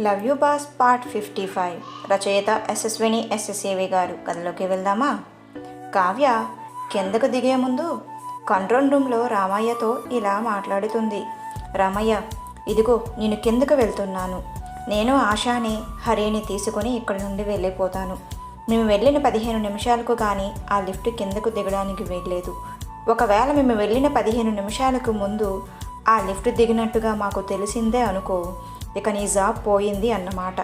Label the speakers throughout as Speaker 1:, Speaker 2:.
Speaker 1: Love you boss part fifty five. రచయిత ఎస్ఎస్విని ఎస్ఎస్ఏవి గారు. కథలోకి వెళ్దామా? కావ్య కిందకు దిగే ముందు కంట్రోల్ రూమ్లో రామయ్యతో ఇలా మాట్లాడుతుంది. రామయ్య ఇదిగో నేను కిందకు వెళ్తున్నాను. నేను ఆశాని హరిని తీసుకొని ఇక్కడి నుండి వెళ్ళిపోతాను. మేము వెళ్ళిన పదిహేను నిమిషాలకు కానీ ఆ లిఫ్ట్ కిందకు దిగడానికి వేయలేదు ఒకవేళ మేము వెళ్ళిన పదిహేను నిమిషాలకు ముందు ఆ లిఫ్ట్ దిగినట్టుగా మాకు తెలిసిందే అనుకో. ఇక నీ జాబ్ పోయింది అన్నమాట.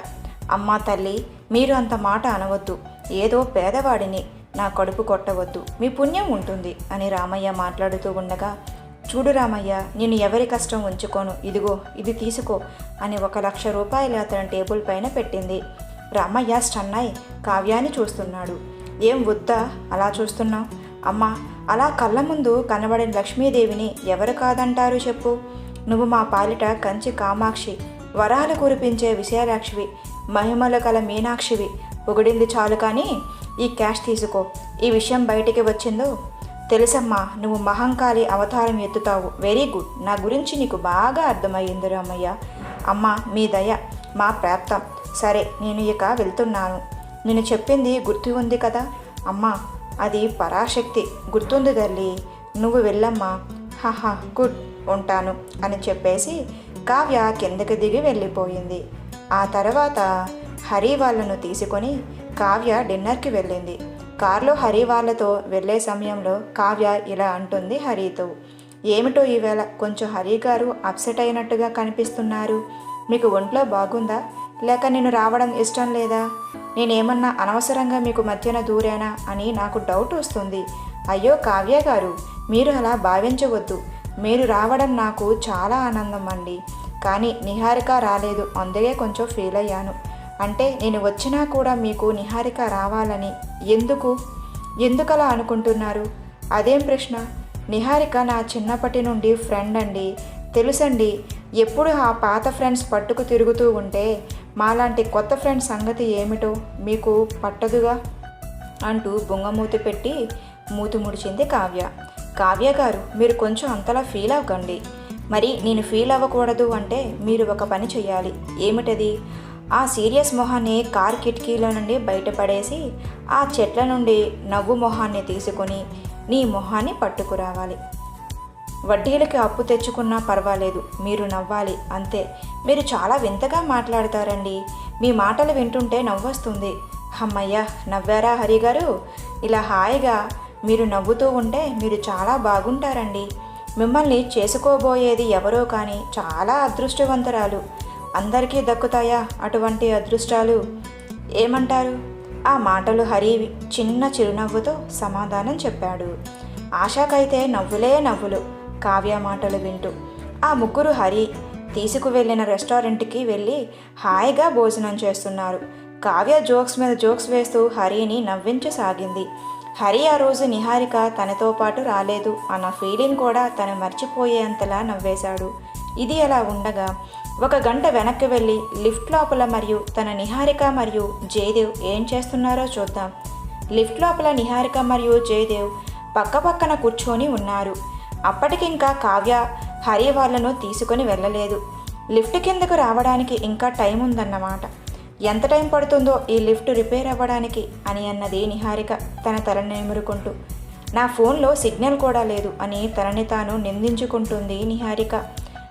Speaker 1: అమ్మా తల్లి మీరు అంత మాట అనవద్దు. ఏదో పేదవాడిని నా కడుపు కొట్టవద్దు. మీ పుణ్యం ఉంటుంది అని రామయ్య మాట్లాడుతూ ఉండగా చూడు రామయ్య నేను ఎవరి కష్టం ఉంచుకోను. ఇదిగో ఇది తీసుకో అని ఒక లక్ష రూపాయలు అతని టేబుల్ పైన పెట్టింది. రామయ్య స్టన్నాయ్ కావ్యాన్ని చూస్తున్నాడు. ఏం వద్దా? అలా చూస్తున్నావు? అమ్మా అలా కళ్ళ ముందు కనబడిన లక్ష్మీదేవిని ఎవరు కాదంటారు చెప్పు. నువ్వు మా పాలిట కంచి కామాక్షి వరాలు కురిపించే విశాలాక్షివి మహిమలు కల మీనాక్షివి. పొగిడింది చాలు కానీ ఈ క్యాష్ తీసుకో. ఈ విషయం బయటికి వచ్చిందో? తెలుసమ్మా నువ్వు మహంకాళి అవతారం ఎత్తుతావు. Very good. నా గురించి నీకు బాగా అర్థమయ్యింది రామయ్య. అమ్మ మీ దయ మా ప్రాప్తం. సరే నేను ఇక వెళ్తున్నాను. నేను చెప్పింది గుర్తు ఉంది కదా? అమ్మా అది పరాశక్తి. గుర్తుంది తల్లి. నువ్వు వెళ్ళమ్మా. హహా గుడ్ ఉంటాను అని చెప్పేసి కావ్య కిందకి దిగి వెళ్ళిపోయింది. ఆ తర్వాత హరి వాళ్ళను తీసుకొని కావ్య డిన్నర్కి వెళ్ళింది. కారులో హరి వాళ్ళతో వెళ్ళే సమయంలో కావ్య ఇలా అంటుంది హరితో ఏమిటో ఈవేళ కొంచెం హరి గారు అప్సెట్ అయినట్టుగా కనిపిస్తున్నారు. మీకు ఒంట్లో బాగుందా? లేక నేను రావడం ఇష్టం లేదా? నేనేమన్నా అనవసరంగా మీకు మధ్యన దూరేనా? అని నాకు డౌట్ వస్తుంది. అయ్యో కావ్య గారు మీరు అలా భావించవద్దు. మీరు రావడం నాకు చాలా ఆనందం అండి కానీ నిహారిక రాలేదు. అందుకే కొంచెం ఫీల్ అయ్యాను. అంటే నేను వచ్చినా కూడా మీకు నిహారిక రావాలని ఎందుకు? ఎందుకలా అనుకుంటున్నారు? అదేం ప్రశ్న? నిహారిక నా చిన్నప్పటి నుండి ఫ్రెండ్ అండి. తెలుసండి ఎప్పుడు ఆ పాత ఫ్రెండ్స్ పట్టుకు తిరుగుతూ ఉంటే మాలాంటి కొత్త ఫ్రెండ్స్ సంగతి ఏమిటో మీకు పట్టదుగా? అంటూ బొంగమూతి పెట్టి మూతి ముడిచింది కావ్య. కావ్య గారు మీరు కొంచెం అంతలా ఫీల్ అవ్వకండి. మరి నేను ఫీల్ అవ్వకూడదు అంటే మీరు ఒక పని చేయాలి ఏమిటది? ఆ సీరియస్ మొహాన్ని కార్ కిటికీలో నుండి బయటపడేసి ఆ చెట్ల నుండి నవ్వు మొహాన్ని తీసుకొని నీ మొహాన్ని పట్టుకురావాలి. వడ్డీలకి అప్పు తెచ్చుకున్నా పర్వాలేదు మీరు నవ్వాలి అంతే. మీరు చాలా వింతగా మాట్లాడతారండి. మీ మాటలు వింటుంటే నవ్వొస్తుంది. అమ్మయ్య నవ్వారా హరి గారు ఇలా హాయిగా మీరు నవ్వుతూ ఉంటే మీరు చాలా బాగుంటారండి. మిమ్మల్ని చేసుకోబోయేది ఎవరో కానీ చాలా అదృష్టవంతరాలు. అందరికీ దక్కుతాయా అటువంటి అదృష్టాలు? ఏమంటారు? ఆ మాటలు హరి చిన్న చిరునవ్వుతో సమాధానం చెప్పాడు. ఆశాకైతే నవ్వులే నవ్వులు కావ్య మాటలు వింటూ. ఆ ముగ్గురు హరి తీసుకువెళ్ళిన రెస్టారెంట్కి వెళ్ళి హాయిగా భోజనం చేస్తున్నారు. కావ్య జోక్స్ మీద జోక్స్ వేస్తూ హరిని నవ్వించసాగింది. హరి ఆ రోజు నిహారిక తనతో పాటు రాలేదు. అన్న ఫీలింగ్ కూడా తను మర్చిపోయేంతలా నవ్వేశాడు. ఇది అలా ఉండగా ఒక గంట వెనక్కి వెళ్ళి లిఫ్ట్ లోపల మరియు తన నిహారిక మరియు జయదేవ్ ఏం చేస్తున్నారో చూద్దాం. లిఫ్ట్ లోపల నిహారిక మరియు జయదేవ్ పక్కపక్కన కూర్చొని ఉన్నారు. అప్పటికింకా కావ్య హరి వాళ్ళను తీసుకొని వెళ్ళలేదు. లిఫ్ట్ కిందకు రావడానికి ఇంకా టైం ఉందన్నమాట. ఎంత టైం పడుతుందో ఈ లిఫ్ట్ రిపేర్ అవ్వడానికి అని అన్నది నిహారిక తన తలని నిమురుకుంటూ. నా ఫోన్లో సిగ్నల్ కూడా లేదు అని తనని తాను నిందించుకుంటుంది నిహారిక.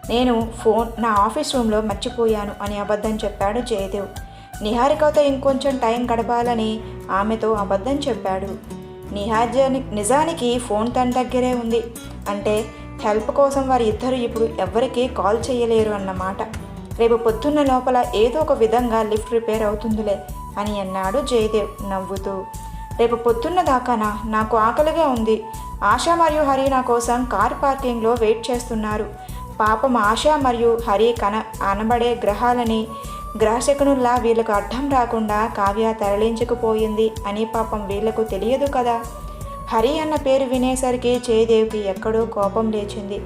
Speaker 1: నేను ఫోన్ నా ఆఫీస్ రూమ్లో మర్చిపోయాను అని అబద్ధం చెప్పాడు జయదేవ్. నిహారికతో ఇంకొంచెం టైం గడపాలని ఆమెతో అబద్ధం చెప్పాడు. నిహార్జాని నిజానికి ఫోన్ తన దగ్గరే ఉంది. అంటే హెల్ప్ కోసం వారి ఇద్దరు ఇప్పుడు ఎవరికీ కాల్ చేయలేరు అన్నమాట. రేపు పొద్దున్న లోపల ఏదో ఒక విధంగా లిఫ్ట్ రిపేర్ అవుతుందిలే అని అన్నాడు జయదేవ్ నవ్వుతూ. రేపు పొద్దున్న దాకానా? నాకు ఆకలిగా ఉంది. ఆశ మరియు హరి నా కోసం కార్ పార్కింగ్లో వెయిట్ చేస్తున్నారు. పాపం ఆశ మరియు హరి కన అనబడే గ్రహాలని గ్రహశకునుల్లా వీళ్ళకు అర్థం రాకుండా కావ్య తరలించకపోయింది అని పాపం వీళ్ళకు తెలియదు కదా? హరి అన్న పేరు వినేసరికి జయదేవ్కి ఎక్కడో కోపం లేచింది.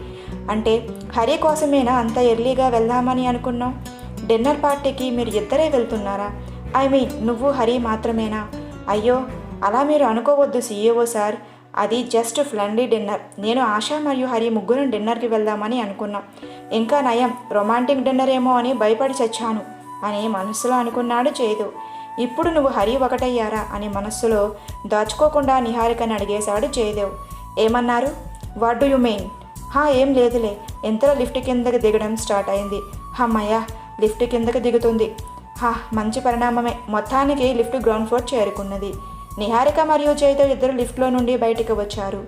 Speaker 1: అంటే హరి కోసమేనా అంత ఎర్లీగా వెళ్దామని అనుకున్నాం డిన్నర్ పార్టీకి మీరు ఇద్దరే వెళ్తున్నారా? ఐ మీన్ నువ్వు హరి మాత్రమేనా? అయ్యో అలా మీరు అనుకోవద్దు సీఈఓ సార్. అది జస్ట్ ఫ్లండీ డిన్నర్. నేను ఆశ మరియు హరి ముగ్గురం డిన్నర్కి వెళ్దామని అనుకున్నాం. ఇంకా నయం రొమాంటిక్ డిన్నర్ ఏమో అని భయపడి చచ్చాను అని మనసులో అనుకున్నాడు చేదు. ఇప్పుడు నువ్వు హరి ఒకటయ్యారా అని మనస్సులో దాచుకోకుండా నిహారికని అడిగేశాడు జయదేవ్ ఏమన్నారు? వాట్ డు యు మెయిన్ హా ఏం లేదులే. ఎంతలో లిఫ్ట్ కిందకి దిగడం స్టార్ట్ అయింది. హమ్మయ్య లిఫ్ట్ కిందకి దిగుతుంది. హా మంచి పరిణామమే. మొత్తానికి లిఫ్ట్ గ్రౌండ్ ఫ్లోర్ చేరుకున్నది. నిహారిక మరియు జయదేవ్ ఇద్దరు లిఫ్ట్లో నుండి బయటికి వచ్చారు.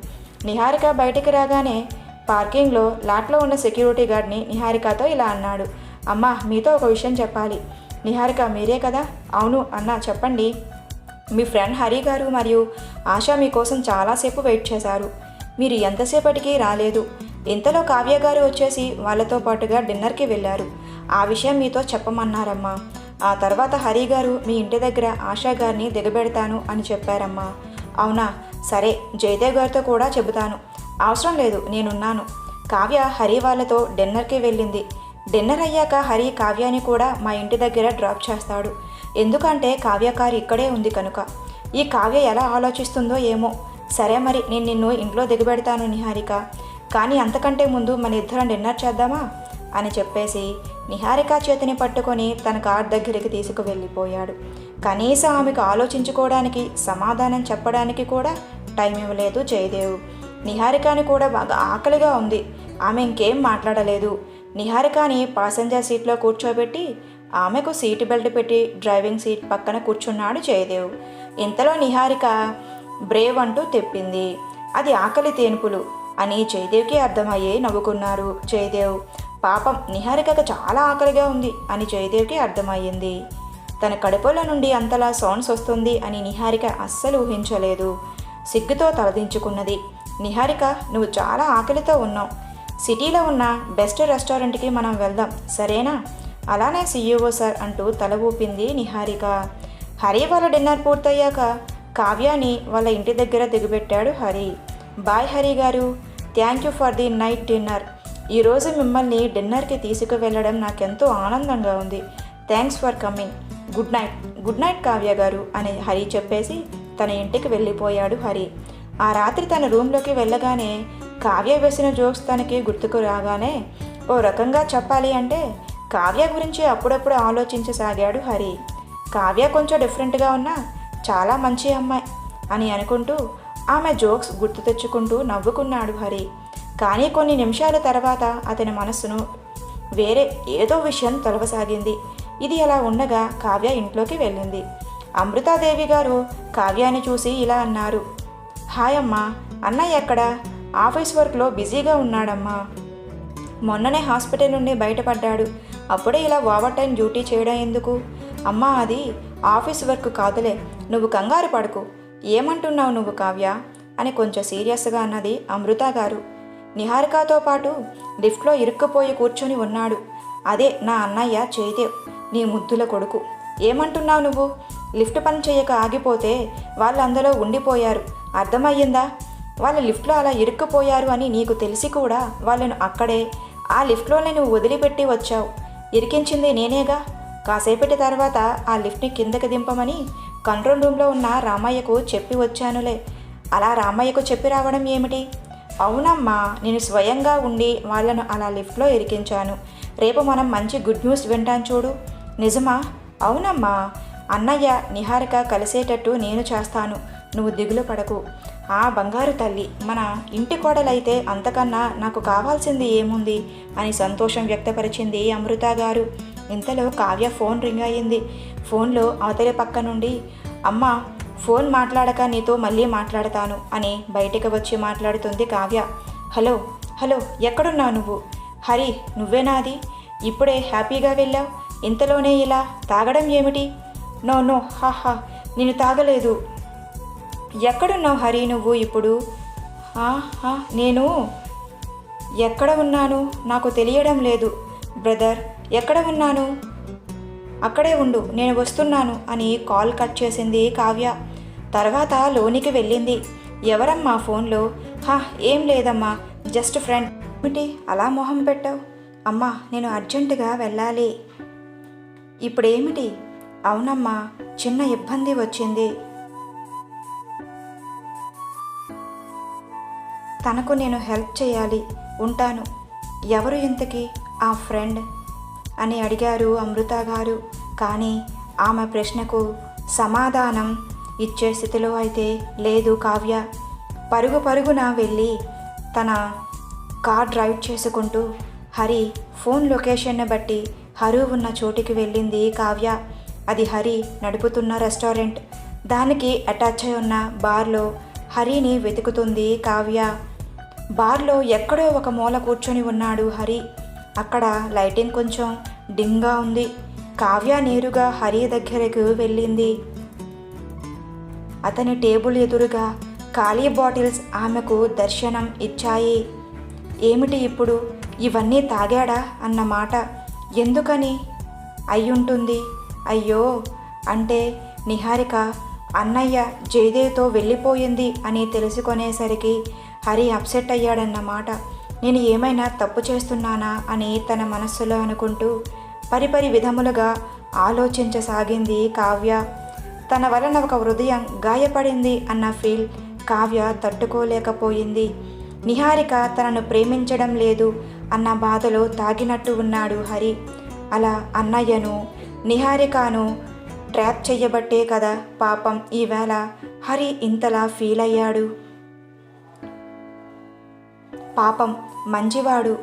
Speaker 1: నిహారిక బయటికి రాగానే పార్కింగ్లో లాట్లో ఉన్న సెక్యూరిటీ గార్డ్ని నిహారికతో ఇలా అన్నాడు. అమ్మా మీతో ఒక విషయం చెప్పాలి. నిహారిక మీరే కదా? అవును అన్నా చెప్పండి. మీ ఫ్రెండ్ హరి గారు మరియు ఆశ మీకోసం చాలాసేపు వెయిట్ చేశారు. మీరు ఎంతసేపటికి రాలేదు. ఇంతలో కావ్య గారు వచ్చేసి వాళ్ళతో పాటుగా డిన్నర్కి వెళ్ళారు. ఆ విషయం మీతో చెప్పమన్నారమ్మా. ఆ తర్వాత హరి గారు మీ ఇంటి దగ్గర ఆశా గారిని దిగబెడతాను అని చెప్పారమ్మా. అవునా? సరే జయదేవ్ గారితో కూడా చెబుతాను. అవసరం లేదు నేనున్నాను. కావ్య హరి వాళ్ళతో డిన్నర్కి వెళ్ళింది. డిన్నర్ అయ్యాక హరి కావ్యాని కూడా మా ఇంటి దగ్గర డ్రాప్ చేస్తాడు. ఎందుకంటే కావ్య కారు ఇక్కడే ఉంది కనుక. ఈ కావ్య ఎలా ఆలోచిస్తుందో ఏమో. సరే మరి నేను నిన్ను ఇంట్లో దిగబెడతాను నిహారిక. కానీ అంతకంటే ముందు మన ఇద్దరం డిన్నర్ చేద్దామా? అని చెప్పేసి నిహారిక చేతిని పట్టుకొని తన కార్ దగ్గరికి తీసుకువెళ్ళిపోయాడు. కనీసం ఆమెకు ఆలోచించుకోవడానికి సమాధానం చెప్పడానికి కూడా టైం ఇవ్వలేదు జయదేవ్. నిహారికని కూడా బాగా ఆకలిగా ఉంది. ఆమె ఇంకేం మాట్లాడలేదు. నిహారికని పాసెంజర్ సీట్లో కూర్చోబెట్టి ఆమెకు సీటు బెల్ట్ పెట్టి డ్రైవింగ్ సీట్ పక్కన కూర్చున్నాడు జయదేవ్. ఇంతలో నిహారిక బ్రేవ్ అంటూ తెప్పింది. అది ఆకలి తేనుపులు. అని జయదేవ్కి అర్థమయ్యే నవ్వుకున్నారు. జయదేవ్ పాపం నిహారికకు చాలా ఆకలిగా ఉంది అని జయదేవ్కి అర్థమయ్యింది. తన కడుపులో నుండి అంతలా సౌండ్స్ వస్తుంది అని నిహారిక అస్సలు ఊహించలేదు. సిగ్గుతో తలదించుకున్నది నిహారిక నువ్వు చాలా ఆకలితో ఉన్నావు. సిటీలో ఉన్న బెస్ట్ రెస్టారెంట్కి మనం వెళ్దాం సరేనా? అలానే సీఈఓ సార్ అంటూ తల ఊపింది నిహారిక. హరి వాళ్ళ డిన్నర్ పూర్తయ్యాక కావ్యాని వాళ్ళ ఇంటి దగ్గర దిగబెట్టాడు Hari. Bye Hari garu thank you for the night dinner. ఈరోజు మిమ్మల్ని డిన్నర్కి తీసుకువెళ్ళడం నాకెంతో ఆనందంగా ఉంది. Thanks for coming. Good night. Good night Kavya garu అని హరి చెప్పేసి తన ఇంటికి వెళ్ళిపోయాడు హరి. ఆ రాత్రి తన రూమ్లోకి వెళ్ళగానే కావ్య వేసిన జోక్స్ తనకి గుర్తుకు రాగానే ఓ రకంగా చెప్పాలి అంటే కావ్య గురించి అప్పుడప్పుడు ఆలోచించసాగాడు హరి. కావ్య కొంచెం డిఫరెంట్గా ఉన్నా చాలా మంచి అమ్మాయి అని అనుకుంటూ ఆమె జోక్స్ గుర్తు తెచ్చుకుంటూ నవ్వుకున్నాడు హరి. కానీ కొన్ని నిమిషాల తర్వాత అతని మనస్సును వేరే ఏదో విషయం తొలగసాగింది. ఇది అలా ఉండగా కావ్య ఇంట్లోకి వెళ్ళింది. అమృతాదేవి గారు కావ్యాన్ని చూసి ఇలా అన్నారు. హాయ్ అమ్మా అన్నయ్య ఎక్కడ? ఆఫీస్ వర్క్లో బిజీగా ఉన్నాడమ్మా. మొన్ననే హాస్పిటల్ నుండి బయటపడ్డాడు. అప్పుడే ఇలా ఓవర్ టైం డ్యూటీ చేయడం ఎందుకు? అమ్మా అది ఆఫీస్ వర్క్ కాదులే. నువ్వు కంగారు పడుకు. ఏమంటున్నావు నువ్వు కావ్య? అని కొంచెం సీరియస్గా అన్నది అమృత గారు. నిహారికతో పాటు లిఫ్ట్లో ఇరుక్కుపోయి కూర్చొని ఉన్నాడు. అదే నా అన్నయ్య జయదేవ్ నీ ముద్దుల కొడుకు. ఏమంటున్నావు నువ్వు? లిఫ్ట్ పని చేయక ఆగిపోతే వాళ్ళు అందులో ఉండిపోయారు. అర్థమయ్యిందా? వాళ్ళ లిఫ్ట్లో అలా ఇరుక్కుపోయారు అని నీకు తెలిసి కూడా వాళ్ళను అక్కడే ఆ లిఫ్ట్లోనే నువ్వు వదిలిపెట్టి వచ్చావు. ఇరికించింది నేనేగా? కాసేపటి తర్వాత ఆ లిఫ్ట్ని కిందకి దింపమని కంట్రోల్ రూమ్లో ఉన్న రామయ్యకు చెప్పి వచ్చానులే. అలా రామయ్యకు చెప్పి రావడం ఏమిటి? అవునమ్మా నేను స్వయంగా ఉండి వాళ్ళను అలా లిఫ్ట్లో ఇరికించాను. రేపు మనం మంచి గుడ్ న్యూస్ వింటాను చూడు. నిజమా? అవునమ్మా. అన్నయ్య నిహారిక కలిసేటట్టు నేను చేస్తాను. నువ్వు దిగులు పడకు. ఆ బంగారు తల్లి మన ఇంటి కోడలైతే అంతకన్నా నాకు కావాల్సింది ఏముంది? అని సంతోషం వ్యక్తపరిచింది అమృత గారు. ఇంతలో కావ్య ఫోన్ రింగ్ అయ్యింది. ఫోన్లో అవతలి పక్క నుండి అమ్మ ఫోన్ మాట్లాడక నీతో మళ్ళీ మాట్లాడతాను అని బయటికి వచ్చి మాట్లాడుతుంది కావ్య. హలో హలో ఎక్కడున్నావు నువ్వు? హరి నువ్వేనాది ఇప్పుడే హ్యాపీగా వెళ్ళావు? ఇంతలోనే ఇలా తాగడం ఏమిటి? నో నో హాహా నేను తాగలేదు. ఎక్కడున్నావు హరి నువ్వు ఇప్పుడు? నేను ఎక్కడ ఉన్నాను? నాకు తెలియడం లేదు. బ్రదర్ ఎక్కడ ఉన్నాను? అక్కడే ఉండు నేను వస్తున్నాను అని కాల్ కట్ చేసింది కావ్య. తర్వాత లోనికి వెళ్ళింది. ఎవరమ్మా ఫోన్లో? హా ఏం లేదమ్మా జస్ట్ ఫ్రెండ్. ఏమిటి అలా మొహం పెట్టావు? అమ్మా నేను అర్జెంటుగా వెళ్ళాలి. ఇప్పుడేమిటి? అవునమ్మా చిన్న ఇబ్బంది వచ్చింది. తనకు నేను హెల్ప్ చేయాలి. ఉంటాను. ఎవరు ఇంతకి ఆ ఫ్రెండ్? అని అడిగారు అమృత గారు. కానీ ఆమె ప్రశ్నకు సమాధానం ఇచ్చే స్థితిలో అయితే లేదు కావ్య. పరుగు పరుగున వెళ్ళి తన కార్ డ్రైవ్ చేసుకుంటూ హరి ఫోన్ లొకేషన్ని బట్టి హరు ఉన్న చోటికి వెళ్ళింది కావ్య. అది హరి నడుపుతున్న రెస్టారెంట్. దానికి అటాచ్ అయి ఉన్న బార్లో హరిని వెతుకుతుంది కావ్య. బార్లో ఎక్కడో ఒక మూల కూర్చొని ఉన్నాడు హరి. అక్కడ లైటింగ్ కొంచెం డింగ్గా ఉంది. కావ్య నేరుగా హరి దగ్గరకు వెళ్ళింది. అతని టేబుల్ ఎదురుగా ఖాళీ బాటిల్స్ ఆమెకు దర్శనం ఇచ్చాయి. ఏమిటి ఇప్పుడు? ఇవన్నీ తాగాడా? అన్నమాట ఎందుకని? అయ్యుంటుంది. అయ్యో! అంటే నిహారిక అన్నయ్య జయదేవ్తో వెళ్ళిపోయింది అని తెలుసుకునేసరికి హరి అప్సెట్ అయ్యాడన్నమాట నేను ఏమైనా తప్పు చేస్తున్నానా అని తన మనస్సులో అనుకుంటూ పరిపరి విధములుగా ఆలోచించసాగింది కావ్య. తన వలన ఒక హృదయం గాయపడింది అన్న ఫీల్ కావ్య తట్టుకోలేకపోయింది. నిహారిక తనను ప్రేమించడం లేదు అన్న బాధలో తాగినట్టు ఉన్నాడు హరి. అలా అన్నయ్యను నిహారికను ట్రాప్ చెయ్యబట్టే కదా పాపం. ఈవేళ హరి ఇంతలా ఫీల్ అయ్యాడు. పాపం మంచివాడు.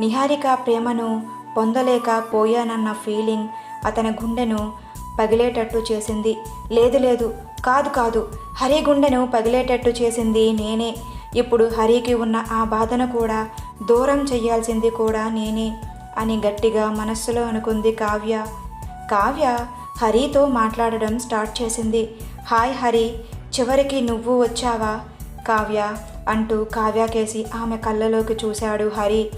Speaker 1: నిహారిక ప్రేమను పొందలేక పోయానన్న ఫీలింగ్ అతని గుండెను పగిలేటట్టు చేసింది. లేదు లేదు కాదు కాదు హరి గుండెను పగిలేటట్టు చేసింది నేనే. ఇప్పుడు హరికి ఉన్న ఆ బాధను కూడా దూరం చెయ్యాల్సింది కూడా నేనే అని గట్టిగా మనస్సులో అనుకుంది కావ్య. కావ్య హరితో మాట్లాడడం స్టార్ట్ చేసింది. హాయ్ హరి చివరికి నువ్వు వచ్చావా? కావ్య అంటూ కావ్యాకేసి ఆమె కళ్ళలోకి చూశాడు హరి.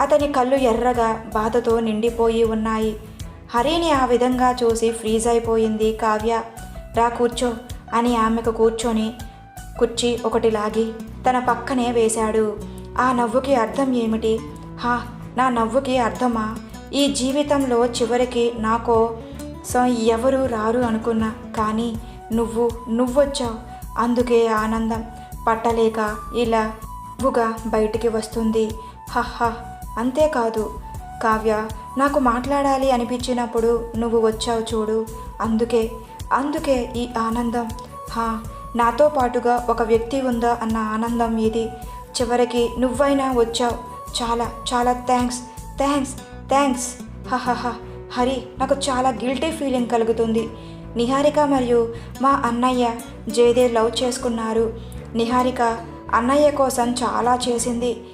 Speaker 1: అతని కళ్ళు ఎర్రగా బాధతో నిండిపోయి ఉన్నాయి. హరిని ఆ విధంగా చూసి ఫ్రీజ్ అయిపోయింది కావ్య. రా కూర్చో అని ఆమెకు కూర్చొని కుర్చీ ఒకటి లాగి తన పక్కనే వేశాడు. ఆ నవ్వుకి అర్థం ఏమిటి? హా నా నవ్వుకి అర్థమా? ఈ జీవితంలో చివరికి నాకో సో ఎవరు రారు అనుకున్నా కానీ నువ్వు నువ్వొచ్చావు. అందుకే ఆనందం. పట్టలేక ఇలా బుగా బయటికి వస్తుంది. హహ అంతేకాదు. కావ్య నాకు మాట్లాడాలి అనిపించినప్పుడు నువ్వు వచ్చావు చూడు. అందుకే అందుకే ఈ ఆనందం. హా నాతో పాటుగా ఒక వ్యక్తి ఉందా అన్న ఆనందం ఇది. చివరికి నువ్వైనా వచ్చావు. చాలా చాలా థ్యాంక్స్ థ్యాంక్స్ థ్యాంక్స్. హహహ హరి నాకు చాలా గిల్టీ ఫీలింగ్ కలుగుతుంది. నిహారిక మరియు మా అన్నయ్య జయదేవ్ లవ్ చేసుకున్నారు. నిహారిక అన్నయ్య కోసం చాలా చేసింది.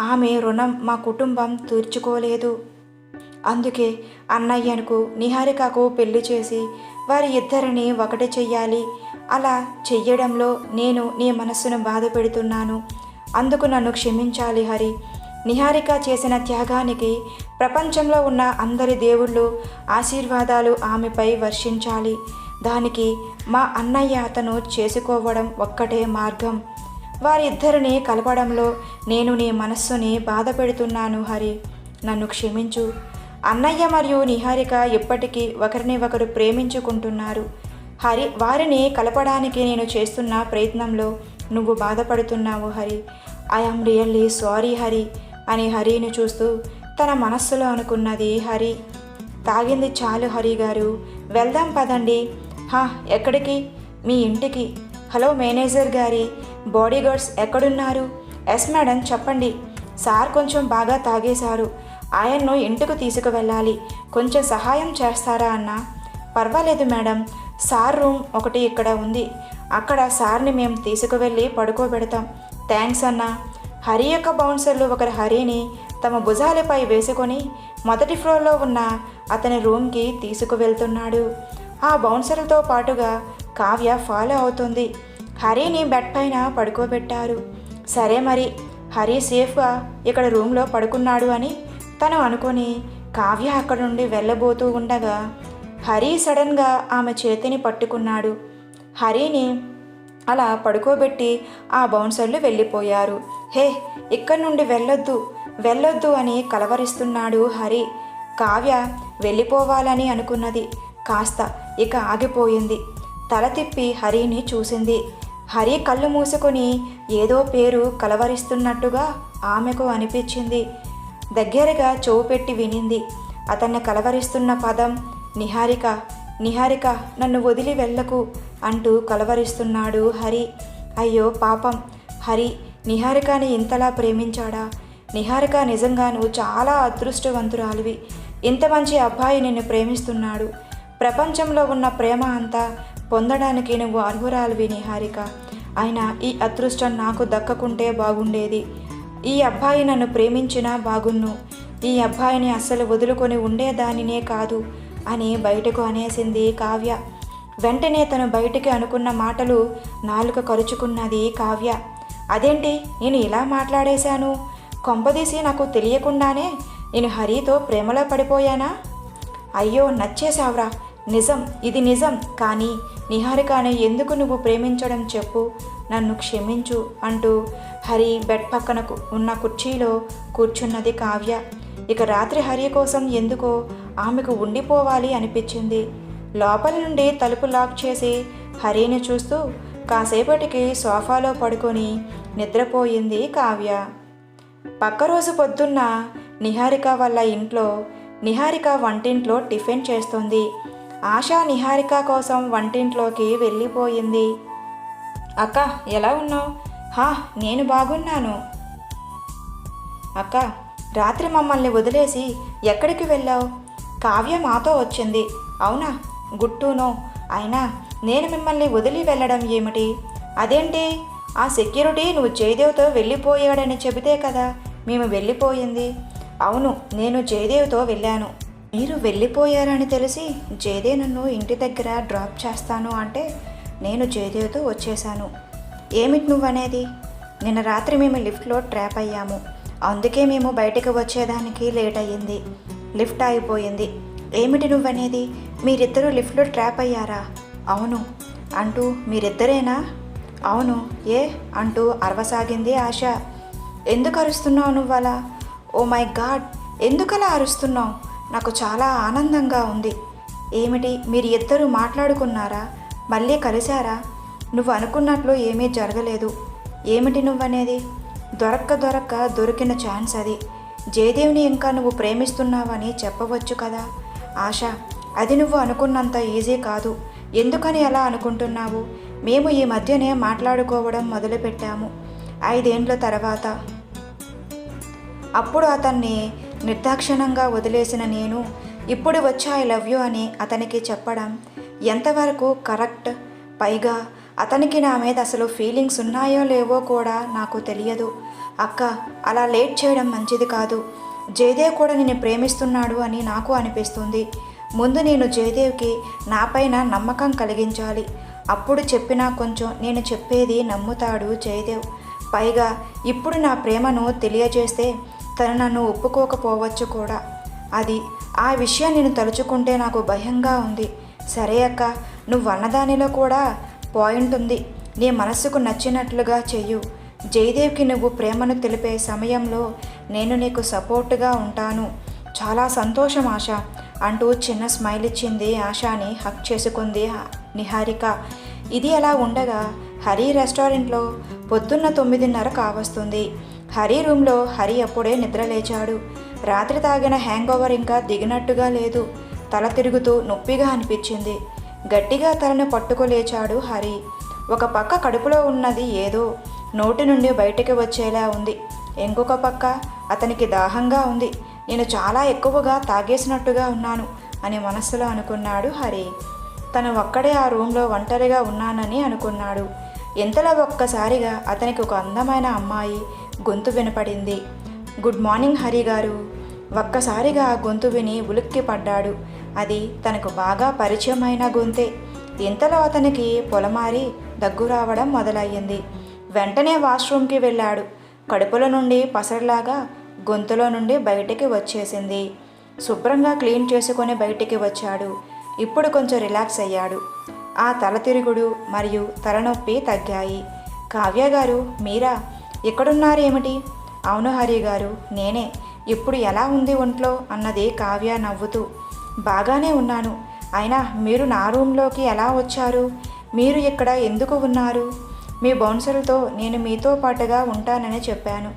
Speaker 1: ఆమె రుణం మా కుటుంబం తీర్చుకోలేదు. అందుకే అన్నయ్యకు నిహారికకు పెళ్ళి చేసి వారి ఇద్దరిని ఒకటి చెయ్యాలి. అలా చెయ్యడంలో నేను నీ మనస్సును బాధ పెడుతున్నాను. అందుకు నన్ను క్షమించాలి హరి. నిహారిక చేసిన త్యాగానికి ప్రపంచంలో ఉన్న అందరి దేవుళ్ళు ఆశీర్వాదాలు ఆమెపై వర్షించాలి. దానికి మా అన్నయ్య అతను చేసుకోవడం ఒక్కటే మార్గం. వారిద్దరిని కలపడంలో నేను నీ మనస్సుని బాధ పెడుతున్నాను హరి. నన్ను క్షమించు. అన్నయ్య మరియు నిహారిక ఇప్పటికీ ఒకరిని ఒకరు ప్రేమించుకుంటున్నారు. హరి వారిని కలపడానికి నేను చేస్తున్న ప్రయత్నంలో నువ్వు బాధపడుతున్నావు Hari. I'm really sorry Hari అని హరిని చూస్తూ తన మనస్సులో అనుకున్నది హరి. తాగింది చాలు హరి గారు. వెళ్దాం పదండి. హా ఎక్కడికి? మీ ఇంటికి. హలో మేనేజర్ గారి. బాడీగార్డ్స్ ఎక్కడున్నారు? ఎస్ మేడం చెప్పండి. సార్ కొంచెం బాగా తాగేశారు. ఆయన్ను ఇంటికి తీసుకువెళ్ళాలి. కొంచెం సహాయం చేస్తారా అన్న? పర్వాలేదు మేడం. సార్ రూమ్ ఒకటి ఇక్కడ ఉంది. అక్కడ సార్ని మేము తీసుకువెళ్ళి పడుకోబెడతాం. థ్యాంక్స్ అన్న. హరి యొక్క బౌన్సర్లు ఒకరి హరిని తమ భుజాలపై వేసుకొని మొదటి ఫ్లోర్లో ఉన్న అతని రూమ్కి తీసుకువెళ్తున్నాడు. ఆ బౌన్సర్లతో పాటుగా కావ్య ఫాలో అవుతుంది. హరిని బెడ్ పైన పడుకోబెట్టారు. సరే మరి హరి సేఫ్గా ఇక్కడ రూమ్లో పడుకున్నాడు అని తను అనుకొని కావ్య అక్కడ నుండి వెళ్ళబోతూ ఉండగా హరి సడన్గా ఆమె చేతిని పట్టుకున్నాడు. హరిని అలా పడుకోబెట్టి ఆ బౌన్సర్లు వెళ్ళిపోయారు. హే ఇక్కడి నుండి వెళ్ళొద్దు వెళ్ళొద్దు అని కలవరిస్తున్నాడు హరి. కావ్య వెళ్ళిపోవాలని అనుకున్నది. కాస్త ఇక ఆగిపోయింది. తల తిప్పి హరిని చూసింది. హరి కళ్ళు మూసుకొని ఏదో పేరు కలవరిస్తున్నట్టుగా ఆమెకు అనిపించింది. దగ్గరగా చెవు పెట్టి వినింది. అతన్ని కలవరిస్తున్న పదం నిహారిక నిహారిక నన్ను వదిలి వెళ్ళకు అంటూ కలవరిస్తున్నాడు హరి. అయ్యో పాపం హరి నిహారికని ఇంతలా ప్రేమించాడా? నిహారిక నిజంగా నువ్వు చాలా అదృష్టవంతురాలివి. ఇంత మంచి అబ్బాయి నిన్ను ప్రేమిస్తున్నాడు. ప్రపంచంలో ఉన్న ప్రేమ అంతా పొందడానికి నువ్వు అర్హురాలివి నిహారిక. అయినా ఈ అదృష్టం నాకు దక్కకుంటే బాగుండేది. ఈ అబ్బాయి నన్ను ప్రేమించినా బాగున్ను. ఈ అబ్బాయిని అస్సలు వదులుకొని ఉండేదానినే కాదు అని బయటకు అనేసింది కావ్య. వెంటనే తను బయటికి అనుకున్న మాటలు నాలుక కరుచుకున్నది కావ్య. అదేంటి? నేను ఇలా మాట్లాడేశాను? కొంపదీసి నాకు తెలియకుండానే నేను హరితో ప్రేమలో పడిపోయానా? అయ్యో నచ్చేశావురా. నిజం ఇది నిజం కానీ నిహారికాని ఎందుకు నువ్వు ప్రేమించడం చెప్పు? నన్ను క్షమించు అంటూ హరి బెడ్ పక్కన ఉన్న కుర్చీలో కూర్చున్నది కావ్య. ఇక రాత్రి హరి కోసం ఎందుకో ఆమెకు ఉండిపోవాలి అనిపించింది. లోపల నుండి తలుపు లాక్ చేసి హరిని చూస్తూ కాసేపటికి సోఫాలో పడుకొని నిద్రపోయింది కావ్య. పక్క రోజు పొద్దున్న నిహారిక వాళ్ళ ఇంట్లో నిహారిక వంటింట్లో టిఫిన్ చేస్తుంది. ఆశా నిహారిక కోసం వంటింట్లోకి వెళ్ళిపోయింది. అక్క ఎలా ఉన్నావు? హా నేను బాగున్నాను. అక్క రాత్రి మమ్మల్ని వదిలేసి ఎక్కడికి వెళ్ళావు? కావ్య మాతో వచ్చింది. అవునా? గుట్టునో? అయినా నేను మిమ్మల్ని వదిలి వెళ్ళడం ఏమిటి? అదేంటి? ఆ సెక్యూరిటీ నువ్వు జయదేవ్తో వెళ్ళిపోయాడని చెబితే కదా మేము వెళ్ళిపోయింది. అవును నేను జయదేవ్తో వెళ్ళాను. మీరు వెళ్ళిపోయారని తెలిసి జేదే నన్ను ఇంటి దగ్గర డ్రాప్ చేస్తాను అంటే నేను జేదేతో వచ్చేసాను ఏమిటి నువ్వనేది? నిన్న రాత్రి మేము లిఫ్ట్లో ట్రాప్ అయ్యాము. అందుకే మేము బయటకు వచ్చేదానికి లేట్ అయ్యింది. లిఫ్ట్ ఆగిపోయింది. ఏమిటి నువ్వనేది? మీరిద్దరూ లిఫ్ట్లో ట్రాప్ అయ్యారా? అవును. అంటూ మీరిద్దరేనా? అవును. ఏ? అంటూ అరవసాగింది ఆశ. ఎందుకు అరుస్తున్నావు నువ్వలా? Oh my god. ఎందుకలా అరుస్తున్నావు? నాకు చాలా ఆనందంగా ఉంది. ఏమిటి? మీరు ఇద్దరు మాట్లాడుకున్నారా? మళ్ళీ కలిశారా? నువ్వు అనుకున్నట్లు ఏమీ జరగలేదు. ఏమిటి నువ్వనేది? దొరక్క దొరక్క దొరికిన ఛాన్స్ అది. జయదేవ్ని ఇంకా నువ్వు ప్రేమిస్తున్నావని చెప్పవచ్చు కదా? ఆశ అది నువ్వు అనుకున్నంత ఈజీ కాదు. ఎందుకని అలా అనుకుంటున్నావు? మేము ఈ మధ్యనే మాట్లాడుకోవడం మొదలుపెట్టాము. ఐదేండ్ల తర్వాత. అప్పుడు అతన్ని నిర్దాక్షణంగా వదిలేసిన నేను ఇప్పుడు వచ్చి ఐ లవ్ యూ అని అతనికి చెప్పడం ఎంతవరకు కరెక్ట్? పైగా అతనికి నా మీద అసలు ఫీలింగ్స్ ఉన్నాయో లేవో కూడా నాకు తెలియదు. అక్క అలా లేట్ చేయడం మంచిది కాదు. జయదేవ్ కూడా నేను ప్రేమిస్తున్నాడు అని నాకు అనిపిస్తుంది. ముందు నేను జయదేవ్కి నాపైన నమ్మకం కలిగించాలి. అప్పుడు చెప్పినా కొంచెం నేను చెప్పేది నమ్ముతాడు జయదేవ్. పైగా ఇప్పుడు నా ప్రేమను తెలియజేస్తే తను నన్ను ఒప్పుకోకపోవచ్చు కూడా. అది ఆ విషయం నేను తలుచుకుంటే నాకు భయంగా ఉంది. సరే అక్క నువ్వు అన్నదానిలో కూడా పాయింట్ ఉంది. నీ మనస్సుకు నచ్చినట్లుగా చెయ్యు. జయదేవ్కి నువ్వు ప్రేమను తెలిపే సమయంలో నేను నీకు సపోర్టుగా ఉంటాను. చాలా సంతోషం ఆశ అంటూ చిన్న స్మైల్ ఇచ్చింది ఆశాని హక్ చేసుకుంది నిహారిక. ఇది అలా ఉండగా హరి రెస్టారెంట్లో పొద్దున్న తొమ్మిదిన్నర కావస్తుంది హరి రూమ్లో హరి అప్పుడే నిద్ర లేచాడు. రాత్రి తాగిన హ్యాంగ్ ఓవర్ ఇంకా దిగినట్టుగా లేదు. తల తిరుగుతూ నొప్పిగా అనిపించింది. గట్టిగా తలను పట్టుకోలేచాడు హరి. ఒక పక్క కడుపులో ఉన్నది ఏదో నోటి నుండి బయటికి వచ్చేలా ఉంది. ఇంకొక పక్క అతనికి దాహంగా ఉంది. నేను చాలా ఎక్కువగా తాగేసినట్టుగా ఉన్నాను అని మనస్సులో అనుకున్నాడు హరి. తను ఒక్కడే ఆ రూమ్లో ఒంటరిగా ఉన్నానని అనుకున్నాడు. ఇంతలో ఒక్కసారిగా అతనికి ఒక అందమైన అమ్మాయి గొంతు వినపడింది. గుడ్ మార్నింగ్ హరి గారు. ఒక్కసారిగా ఆ గొంతు విని ఉలిక్కి పడ్డాడు. అది తనకు బాగా పరిచయమైన గొంతే. ఇంతలో అతనికి పొలమారి దగ్గు రావడం మొదలయ్యింది. వెంటనే వాష్రూమ్కి వెళ్ళాడు. కడుపులో నుండి పసరలాగా గొంతులో నుండి బయటికి వచ్చేసింది. శుభ్రంగా క్లీన్ చేసుకొని బయటికి వచ్చాడు. ఇప్పుడు కొంచెం రిలాక్స్ అయ్యాడు. ఆ తల తిరుగుడు మరియు తలనొప్పి తగ్గాయి. కావ్య గారు మీరా ఎక్కడున్నారేమిటి? అవును హరి గారు నేనే. ఇప్పుడు ఎలా ఉంది ఒంట్లో? అన్నది కావ్య నవ్వుతూ. బాగానే ఉన్నాను. అయినా మీరు నా రూమ్లోకి ఎలా వచ్చారు? మీరు ఇక్కడ ఎందుకు ఉన్నారు? మీ బౌన్సర్లతో నేను మీతో పాటుగా ఉంటానని చెప్పాను.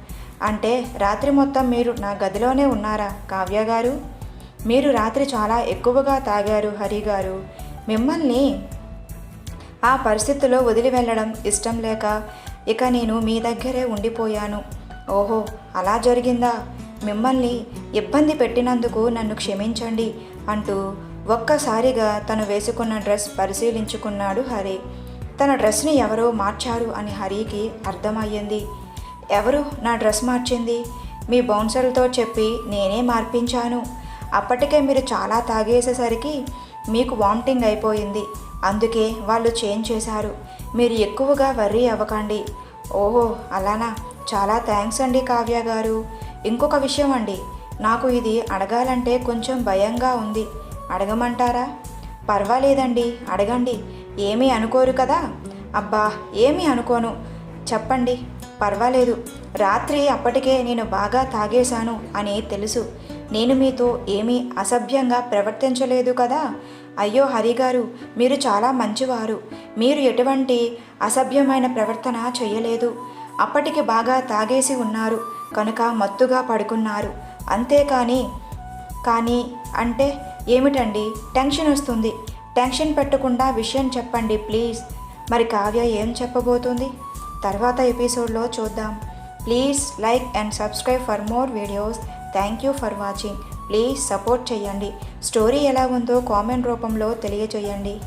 Speaker 1: అంటే రాత్రి మొత్తం మీరు నా గదిలోనే ఉన్నారా కావ్య గారు? మీరు రాత్రి చాలా ఎక్కువగా తాగారు హరి గారు. మిమ్మల్ని ఆ పరిస్థితిలో వదిలి వెళ్ళడం ఇష్టం లేక ఇక నేను మీ దగ్గరే ఉండిపోయాను. ఓహో అలా జరిగిందా? మిమ్మల్ని ఇబ్బంది పెట్టినందుకు నన్ను క్షమించండి అంటూ ఒక్కసారిగా తను వేసుకున్న డ్రెస్ పరిశీలించుకున్నాడు హరి. తన డ్రెస్ని ఎవరో మార్చారు అని హరికి అర్థమయ్యింది. ఎవరు నా డ్రెస్ మార్చింది? మీ బౌన్సర్లతో చెప్పి నేనే మార్పించాను. అప్పటికే మీరు చాలా తాగేసేసరికి మీకు వామిటింగ్ అయిపోయింది. అందుకే వాళ్ళు చేంజ్ చేశారు. మీరు ఎక్కువగా వర్రీ అవ్వకండి. ఓహో అలానా? చాలా థ్యాంక్స్ అండి కావ్య గారు. ఇంకొక విషయం అండి నాకు ఇది అడగాలంటే కొంచెం భయంగా ఉంది. అడగమంటారా? పర్వాలేదండి అడగండి. ఏమీ అనుకోరు కదా? అబ్బా ఏమీ అనుకోను. చెప్పండి. పర్వాలేదు. రాత్రి అప్పటికే నేను బాగా తాగేశాను అని తెలుసు. నేను మీతో ఏమీ అసభ్యంగా ప్రవర్తించలేదు కదా? అయ్యో హరిగారు మీరు చాలా మంచివారు. మీరు ఎటువంటి అసభ్యమైన ప్రవర్తన చేయలేదు. అప్పటికి బాగా తాగేసి ఉన్నారు. కనుక మత్తుగా పడుకున్నారు. అంతేకాని కానీ అంటే ఏమిటండి? టెన్షన్ వస్తుంది. టెన్షన్ పెట్టకుండా విషయం చెప్పండి ప్లీజ్. మరి కావ్య ఏం చెప్పబోతుంది? తర్వాత ఎపిసోడ్లో చూద్దాం. Please like and subscribe for more videos. Thank you for watching. Please support చేయండి. స్టోరీ ఎలా ఉందో కామెంట్ రూపంలో తెలియచేయండి